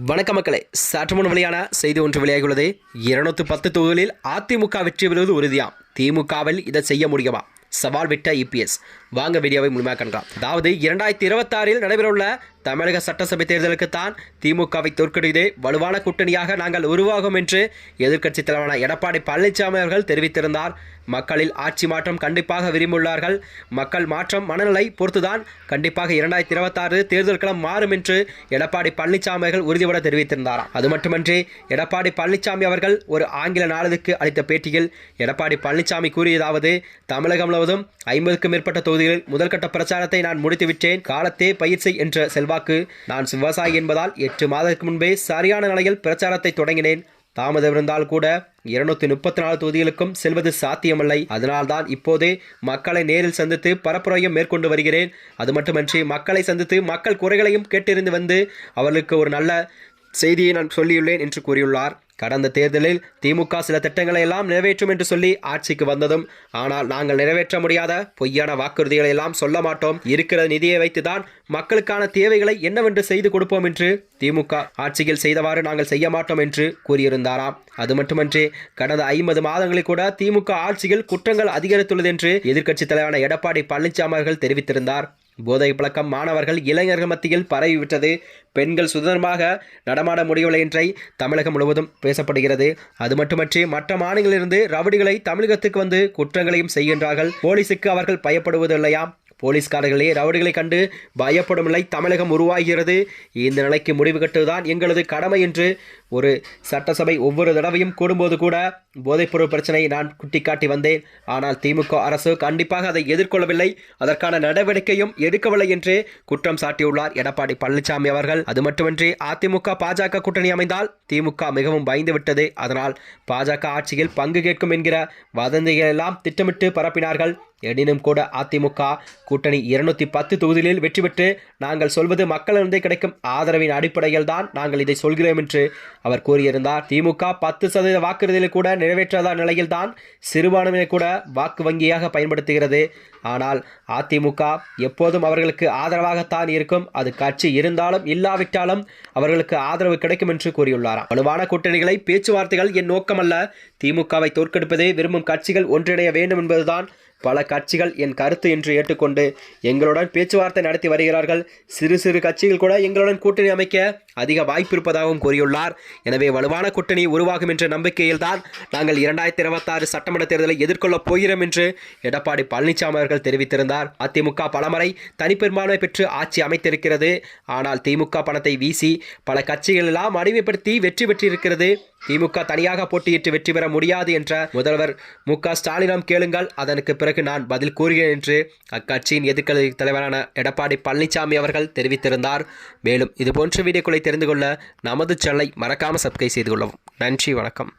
வணக்க மக்களே. சற்று முன் வெளியான செய்தி ஒன்று வெளியாகியுள்ளது. இருநூத்தி பத்து தொகுதிகளில் அதிமுக வெற்றி பெறுவது உறுதியாம். திமுகவில் இதை செய்ய முடியுமா? சவால் விட்ட இபிஎஸ் வாங்க வீடியோவை முழுமையாக காண்கலாம். அதாவது இரண்டாயிரத்தி இருபத்தாறில் நடைபெறவுள்ள தமிழக சட்டசபை தேர்தலுக்கு தான் திமுகவை தோற்கடித்து வலுவான கூட்டணியாக நாங்கள் உருவாகும் என்று எதிர்க்கட்சித் தலைவரான எடப்பாடி பழனிசாமி அவர்கள் தெரிவித்திருந்தார். மக்களில் ஆட்சி மாற்றம் கண்டிப்பாக விரும்பியுள்ளார்கள் மக்கள் மாற்றம் மனநிலை பொறுத்துதான் கண்டிப்பாக இரண்டாயிரத்தி இருபத்தாறு தேர்தல் களம் மாறும் என்று எடப்பாடி பழனிசாமி அவர்கள் உறுதிபட தெரிவித்திருந்தாராம். அது மட்டுமன்றி எடப்பாடி பழனிசாமி அவர்கள் ஒரு ஆங்கில நாளதுக்கு அளித்த பேட்டியில் எடப்பாடி பழனிசாமி கூறியதாவது தமிழகம் முழுவதும் ஐம்பதுக்கும் மேற்பட்ட தொகுதிகளில் முதல்கட்ட பிரச்சாரத்தை நான் முடித்துவிட்டேன். காலத்தே பயிற்சி என்ற செல்வ வாக்கு. நான் விவசாயி என்பதால் எட்டு மாதத்துக்கு முன்பே சரியான நிலையில் பிரச்சாரத்தை தொடங்கினேன். தாமதம் இருந்தால் கூட இருநூத்தி முப்பத்தி நாலு தொகுதிகளுக்கும் செல்வது சாத்தியமில்லை. அதனால்தான் இப்போதே மக்களை நேரில் சந்தித்து பரப்புரையும் மேற்கொண்டு வருகிறேன். அது மட்டுமன்றி மக்களை சந்தித்து மக்கள் குறைகளையும் கேட்டிருந்து வந்து அவர்களுக்கு ஒரு நல்ல செய்தியை நான் சொல்லியுள்ளேன் என்று கூறியுள்ளார். கடந்த தேர்தலில் திமுக சில திட்டங்களை எல்லாம் நிறைவேற்றும் என்று சொல்லி ஆட்சிக்கு வந்ததும் ஆனால் நாங்கள் நிறைவேற்ற முடியாத பொய்யான வாக்குறுதிகளை எல்லாம் சொல்ல மாட்டோம். இருக்கிற நிதியை வைத்துதான் மக்களுக்கான தேவைகளை என்னவென்று செய்து கொடுப்போம் என்று திமுக ஆட்சியில் செய்தவாறு நாங்கள் செய்ய மாட்டோம் என்று கூறியிருந்தாராம். அது மட்டுமன்றி கடந்த ஐம்பது மாதங்களில் கூட திமுக ஆட்சியில் குற்றங்கள் அதிகரித்துள்ளது என்று எதிர்க்கட்சித் தலைவரான எடப்பாடி பழனிசாமி அவர்கள் தெரிவித்திருந்தார். போதை பழக்கம் மாணவர்கள் இளைஞர்கள் மத்தியில் பரவிவிட்டது. பெண்கள் சுதந்திரமாக நடமாட முடியவில்லை என்றை தமிழகம் முழுவதும் பேசப்படுகிறது. அது மட்டுமன்றி மற்ற மாநிலங்களிலிருந்து ரவுடிகளை தமிழகத்துக்கு வந்து குற்றங்களையும் செய்கின்றார்கள். போலீஸுக்கு அவர்கள் பயப்படுவதில்லையாம். போலீஸ்காரர்களே ரவுடிகளை கண்டு பயப்படும் நிலை தமிழகம் உருவாகிறது. இந்த நிலைக்கு முடிவு கட்டுதான் எங்களது கடமை என்று ஒரு சட்டசபை ஒவ்வொரு தடவையும் கூடும்போது கூட போதைப்பொருள் பிரச்சனையை நான் குட்டிக்காட்டி வந்தேன். ஆனால் திமுக அரசு கண்டிப்பாக அதை எதிர்கொள்ளவில்லை. அதற்கான நடவடிக்கையும் எடுக்கவில்லை என்று குற்றம் சாட்டியுள்ளார் எடப்பாடி பழனிசாமி அவர்கள். அது மட்டுமின்றி அதிமுக பாஜக கூட்டணி அமைந்தால் திமுக மிகவும் பயந்துவிட்டது அதனால் பாஜக ஆட்சியில் பங்கு கேட்கும் என்கிற வதந்திகள் எல்லாம் திட்டமிட்டு பரப்பினார்கள். எனினும் கூட அதிமுக கூட்டணி இருநூத்தி பத்து தொகுதிகளில் வெற்றி பெற்று நாங்கள் சொல்வது மக்களிடந்தே கிடைக்கும் ஆதரவின் அடிப்படையில் தான் நாங்கள் இதை சொல்கிறோம் என்று அவர் கூறியிருந்தார் திமுக பத்து சதவீத வாக்குறுதியில் கூட நிறைவேற்றாத நிலையில் தான் சிறுபான்மையை கூட வாக்கு வங்கியாக பயன்படுத்துகிறது. ஆனால் அதிமுக எப்போதும் அவர்களுக்கு ஆதரவாகத்தான் இருக்கும். அது கட்சி இருந்தாலும் இல்லாவிட்டாலும் அவர்களுக்கு ஆதரவு கிடைக்கும் என்று கூறியுள்ளாராம். வலுவான கூட்டணிகளை பேச்சுவார்த்தைகள் என் நோக்கமல்ல. திமுகவை தோற்கெடுப்பதே விரும்பும் கட்சிகள் ஒன்றிணைய வேண்டும் என்பதுதான் பல கட்சிகள் என் கருத்து என்று ஏற்றுக்கொண்டு எங்களுடன் பேச்சுவார்த்தை நடத்தி வருகிறார்கள். சிறு சிறு கட்சிகள் கூட எங்களுடன் கூட்டணி அமைக்க அதிக வாய்ப்பு இருப்பதாகவும் கூறியுள்ளார். எனவே வலுவான கூட்டணி உருவாகும் என்ற நம்பிக்கையில்தான் நாங்கள் இரண்டாயிரத்தி இருபத்தாறு சட்டமன்ற தேர்தலை எதிர்கொள்ளப் போகிறோம் என்று எடப்பாடி பழனிசாமி அவர்கள் தெரிவித்திருந்தார். அதிமுக பலமுறை தனிப்பெரும்பான்மை பெற்று ஆட்சி அமைத்திருக்கிறது. ஆனால் திமுக பணத்தை வீசி பல கட்சிகளெல்லாம் அடிமைப்படுத்தி வெற்றி பெற்றிருக்கிறது. திமுக தனியாக போட்டியிட்டு வெற்றி பெற முடியாது என்ற முதல்வர் மு க ஸ்டாலினிடம் கேளுங்கள். அதற்கு பிறகு நான் பதில் கூறுகிறேன் என்று அக்கட்சியின் எதிர்க்கட்சி தலைவரான எடப்பாடி பழனிசாமி அவர்கள் தெரிவித்திருந்தார். மேலும் இதுபோன்ற வீடியோக்களை தெரிந்து கொள்ள நமது சேனலை மறக்காமல் சப்ஸ்கிரைப் செய்து கொள்ளவும். நன்றி வணக்கம்.